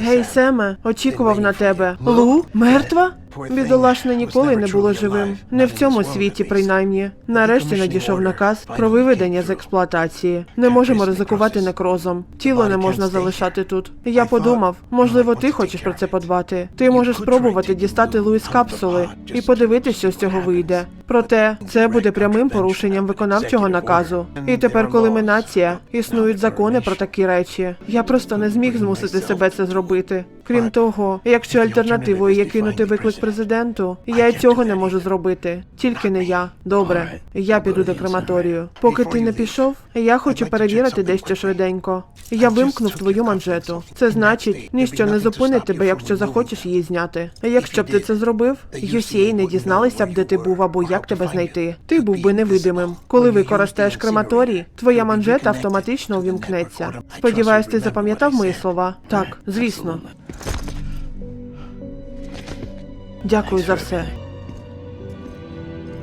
Гей, Семе, очікував на тебе. Лу? Мертва? Бідолашне ніколи не було живим. Не в цьому світі, принаймні. Нарешті надійшов наказ про виведення з експлуатації. Не можемо ризикувати некрозом. Тіло не можна залишати тут. Я подумав, можливо, ти хочеш про це подбати. Ти можеш спробувати дістати Лу із капсули і подивитися, що з цього вийде. Проте це буде прямим порушенням виконавчого наказу. І тепер, коли ми нація, існують закони про такі речі. Я просто не зміг змусити себе це зробити. Крім того, якщо альтернативою є кинути виклик президенту, я цього не можу зробити. Тільки не я. Добре, я піду до крематорію. Поки ти не пішов, я хочу перевірити дещо швиденько. Я вимкнув твою манжету. Це значить, ніщо не зупинить тебе, якщо захочеш її зняти. Якщо б ти це зробив, UCA не дізналися б, де ти був або як тебе знайти. Ти був би невидимим. Коли використаєш крематорій, твоя манжета автоматично увімкнеться. Сподіваюсь, ти запам'ятав мої слова? Так, звісно. Дякую за все.